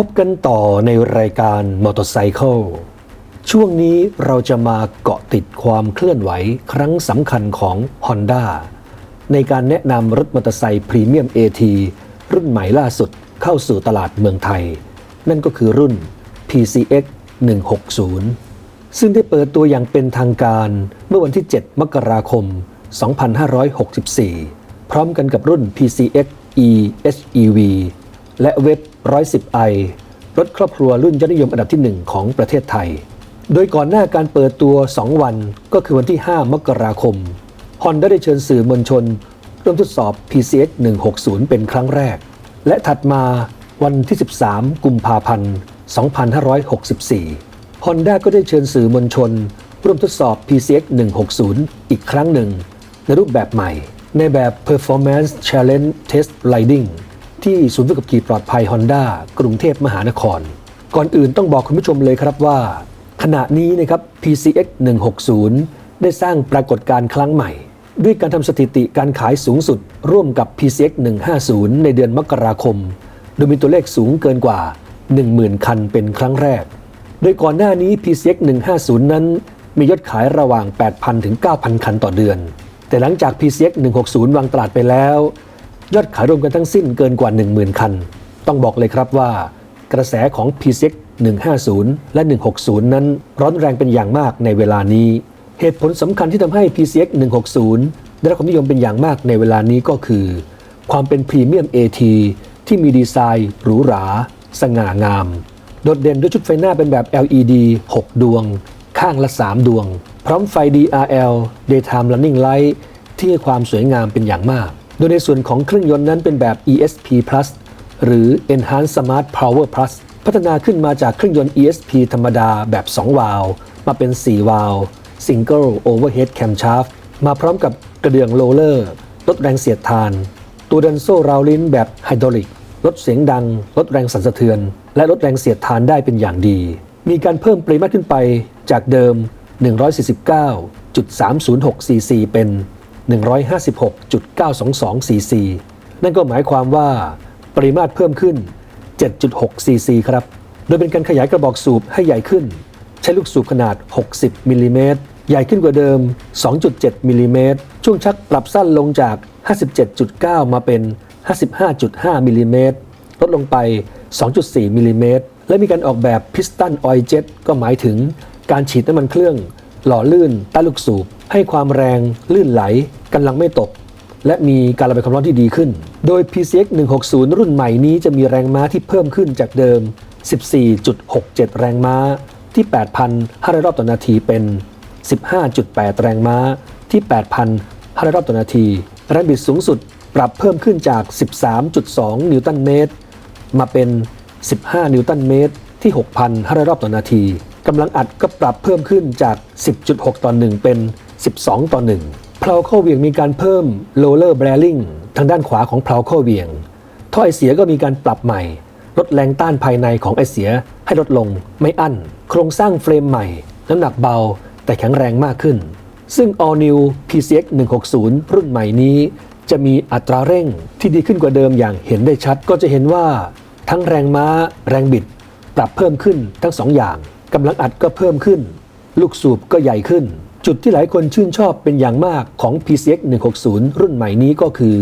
พบกันต่อในรายการมอเตอร์ไซค์ช่วงนี้เราจะมาเกาะติดความเคลื่อนไหวครั้งสำคัญของ Honda ในการแนะนำรถมอเตอร์ไซค์พรีเมียม AT รุ่นใหม่ล่าสุดเข้าสู่ตลาดเมืองไทย นั่นก็คือรุ่น PCX 160 ซึ่งได้เปิดตัวอย่างเป็นทางการเมื่อวันที่ 7 มกราคม 2564 พร้อมกันกับรุ่น PCX e HEV และเว็บ 110i รถครอบครัวรุ่นยอดนิยมอันดับที่ 1 ของประเทศไทย โดยก่อนหน้าการเปิดตัว 2 วันก็คือวันที่ 5 มกราคม Honda ได้เชิญสื่อมวลชน ร่วมทดสอบ PCX 160 เป็นครั้งแรก และถัดมาวันที่ 13 กุมภาพันธ์ 2564 Honda ก็ได้เชิญสื่อมวลชน ร่วมทดสอบ PCX 160 อีกครั้งหนึ่ง ในรูปแบบใหม่ ในแบบ Performance Challenge Test Riding ที่ศูนย์ฝึกขับขี่ปลอดภัย Honda กรุงเทพมหานคร ก่อนอื่นต้องบอกคุณผู้ชมเลยครับว่า ขณะนี้นะครับ PCX 160 ได้สร้างปรากฏการณ์ครั้งใหม่ ด้วยการทำสถิติการขายสูงสุด ร่วมกับ PCX 150 ในเดือนมกราคม โดยมีตัวเลขสูงเกินกว่า 10,000 คันเป็นครั้งแรก โดยก่อนหน้านี้ PCX 150 นั้น มียอดขายระหว่าง 8,000 ถึง 9,000 คันต่อเดือน แต่หลังจาก PCX 160 วางตลาดไปแล้ว ยอดขายรวมกันทั้งสิ้นเกินกว่า 10,000 คัน ต้องบอกเลยครับว่ากระแสของ PCX 150 และ 160 นั้นร้อนแรงเป็นอย่างมากในเวลานี้ เหตุผลสำคัญที่ทำให้ PCX 160 ได้รับความนิยมเป็นอย่างมากในเวลานี้ก็คือ ความเป็นพรีเมียม AT ที่มีดีไซน์หรูหรา สง่างาม โดดเด่นด้วยชุดไฟหน้าเป็นแบบ LED 6 ดวง ข้างละ 3 ดวง พร้อมไฟ DRL Daytime Running Light ที่ให้ความสวยงามเป็นอย่างมาก โดยในส่วนของเครื่องยนต์นั้นเป็นแบบ ESP Plus หรือ Enhanced Smart Power Plus พัฒนาขึ้นมาจากเครื่องยนต์ ESP ธรรมดาแบบ 2 วาล์วมาเป็น 4 วาล์ว Single Overhead Camshaft มาพร้อมกับกระเดื่องโรเลอร์ ลดแรงเสียดทาน ตัวดันโซ่ราวลิ้นแบบไฮดรอลิก ลดเสียงดัง ลดแรงสั่นสะเทือน และลดแรงเสียดทานได้เป็นอย่างดี มีการเพิ่มปริมาตรขึ้นไปจากเดิม 149.306 cc เป็น 156.922 cc นั่นก็หมายความว่าปริมาตรเพิ่มขึ้น 7.6 cc ครับ โดยเป็นการขยายกระบอกสูบให้ใหญ่ขึ้น ใช้ลูกสูบขนาด 60มิลลิเมตรใหญ่ขึ้นกว่าเดิม 2.7มิลลิเมตรช่วงชักปรับสั้นลงจาก 57.9 มาเป็น 55.5มิลลิเมตรลดลงไป 2.4มิลลิเมตรและมีการออกแบบพิสตันออยเจ็ตก็หมายถึงการฉีดน้ำมันเครื่อง หล่อลื่นใต้ลูกสูบ ให้ความแรงลื่นไหลกำลังไม่ตก และมีการระบายความร้อนที่ดีขึ้น โดย PCX 160 รุ่นใหม่นี้จะมีแรงม้าที่เพิ่มขึ้นจากเดิม 14.67 แรงม้าที่ 8,500 รอบต่อนาทีเป็น 15.8 แรงม้าที่ 8,500 รอบต่อนาที แรงบิดสูงสุดปรับเพิ่มขึ้นจาก 13.2 นิวตันเมตร มาเป็น 15 นิวตันเมตร ที่ 6,500 รอบต่อนาทีกำลังอัดก็ปรับเพิ่มขึ้นจาก 10.6 ต่อ 1 เป็น 12 ต่อ 1เพลาเข้าเวียงมีการเพิ่มโรลเลอร์แบริงทางด้านขวาของเพลาเข้าเวียงท่อไอเสียก็มีการปรับใหม่ ลดแรงต้านภายในของไอเสียให้ลดลงไม่อั้น โครงสร้างเฟรมใหม่ น้ำหนักเบาแต่แข็งแรงมากขึ้น ซึ่ง All New PCX 160 รุ่นใหม่นี้ จะมีอัตราเร่งที่ดีขึ้นกว่าเดิมอย่างเห็นได้ชัดก็จะเห็นว่า ทั้งแรงม้า แรงบิด ปรับเพิ่มขึ้นทั้งสองอย่างกำลังอัดก็เพิ่มขึ้น ลูกสูบก็ใหญ่ขึ้น จุดที่หลายคนชื่นชอบเป็นอย่างมากของ PCX 160 รุ่นใหม่นี้ก็คือ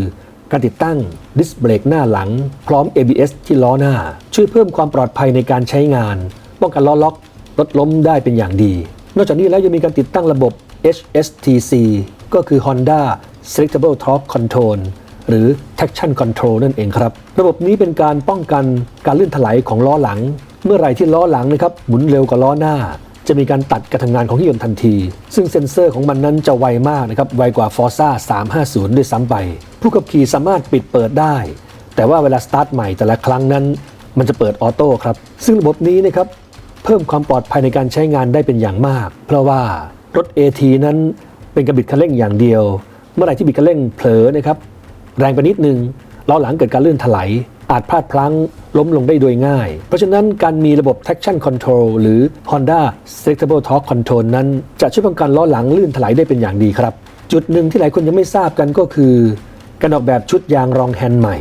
การติดตั้งดิสเบรกหน้าหลัง พร้อม ABS ที่ล้อหน้า ช่วยเพิ่มความปลอดภัยในการใช้งาน ป้องกันล้อล็อกลดล้มได้เป็นอย่างดี นอกจากนี้แล้วยังมีการติดตั้งระบบ HSTC ก็คือ Honda Selectable Torque Control หรือ Traction Control นั่นเองครับ ระบบนี้เป็นการป้องกันการลื่นถลายของล้อหลัง เมื่อไรที่ล้อหลังนะครับหมุนเร็วกว่าล้อหน้า จะมีการตัดการทำงานของเครื่องยนต์ทันที ซึ่งเซ็นเซอร์ของมันนั้นจะไวมากนะครับ ไวกว่า Forza 350 ด้วยซ้ำไป ผู้ขับขี่สามารถปิดเปิดได้ แต่ว่าเวลาสตาร์ทใหม่แต่ละครั้งนั้น มันจะเปิดออโต้ครับ ซึ่งระบบนี้นะครับเพิ่มความปลอดภัยในการใช้งานได้เป็นอย่างมาก เพราะว่ารถ AT นั้นเป็นกระบิดคันเร่งอย่างเดียว เมื่อไหร่ที่บิดคันเร่งเผลอนะครับแรงไปนิดนึงล้อหลังเกิดการลื่นถลาย อาจพลาดพลั้งล้มลงได้โดยง่าย เพราะฉะนั้นการมีระบบ traction control หรือ Honda selectable torque control นั้น จะช่วยป้องกันล้อหลังลื่นถลายได้เป็นอย่างดีครับ จุดหนึ่งที่หลายคนยังไม่ทราบกันก็คือ การออกแบบชุดยางรองแฮนด์ใหม่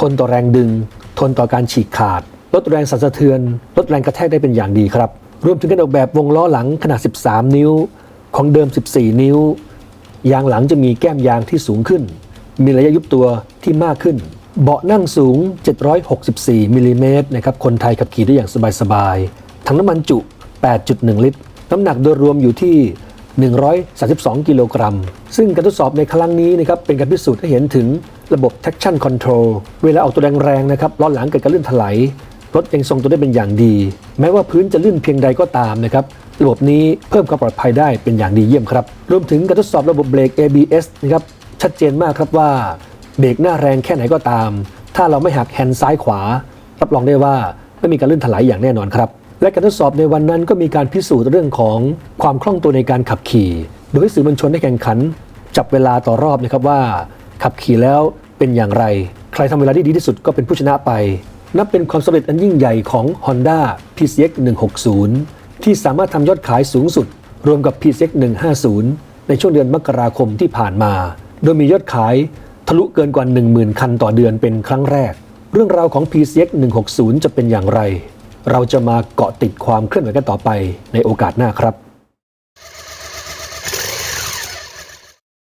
ทนต่อแรงดึง ทนต่อการฉีกขาด ลดลดแรงสั่นสะเทือน ลดแรงกระแทกได้เป็นอย่างดีครับ รวมถึงการออกแบบวงล้อหลังขนาด 13 นิ้ว ของเดิม 14 นิ้ว ยางหลังจะมีแก้มยางที่สูงขึ้น มีระยะยุบตัวที่มากขึ้น เบาะนั่งสูง 764มิลลิเมตรนะครับ คนไทยขับขี่ได้อย่างสบายๆ ถังน้ำมันจุ 8.1 ลิตร น้ำหนักโดยรวมอยู่ที่ 132 กิโลกรัม ซึ่งการทดสอบในครั้งนี้นะครับ เป็นการพิสูจน์ให้เห็นถึงระบบ traction control เวลาออกตัวแรงๆนะครับ ล้อหลังเกิดการลื่นถลาย รถยังทรงตัวได้เป็นอย่างดี แม้ว่าพื้นจะลื่นเพียงใดก็ตามนะครับ ระบบนี้เพิ่มความปลอดภัยได้เป็นอย่างดีเยี่ยมครับ รวมถึงการทดสอบระบบเบรก ABS นะครับ ชัดเจนมากครับว่า เบรกหน้าแรงแค่ไหนก็ตาม ถ้าเราไม่หักแฮนด์ซ้ายขวา รับรองได้ว่าไม่มีการลื่นถลายอย่างแน่นอนครับ และการทดสอบในวันนั้นก็มีการพิสูจน์เรื่องของความคล่องตัวในการขับขี่ โดยสื่อมวลชนได้แข่งขัน จับเวลาต่อรอบนะครับว่า ขับขี่แล้วเป็นอย่างไร ใครทำเวลาได้ดีที่สุดก็เป็นผู้ชนะไป นับเป็นความสำเร็จอันยิ่งใหญ่ของ Honda PCX 160 ที่สามารถทำยอดขายสูงสุด รวมกับ PCX 150 ในช่วงเดือนมกราคมที่ผ่านมา โดยมียอดขาย ทะลุเกินกว่า 10,000 คันต่อเดือนเป็นครั้งแรก เรื่องราวของ PCX 160 จะเป็นอย่างไร เราจะมาเกาะติดความเคลื่อนไหวกันต่อไปในโอกาสหน้าครับ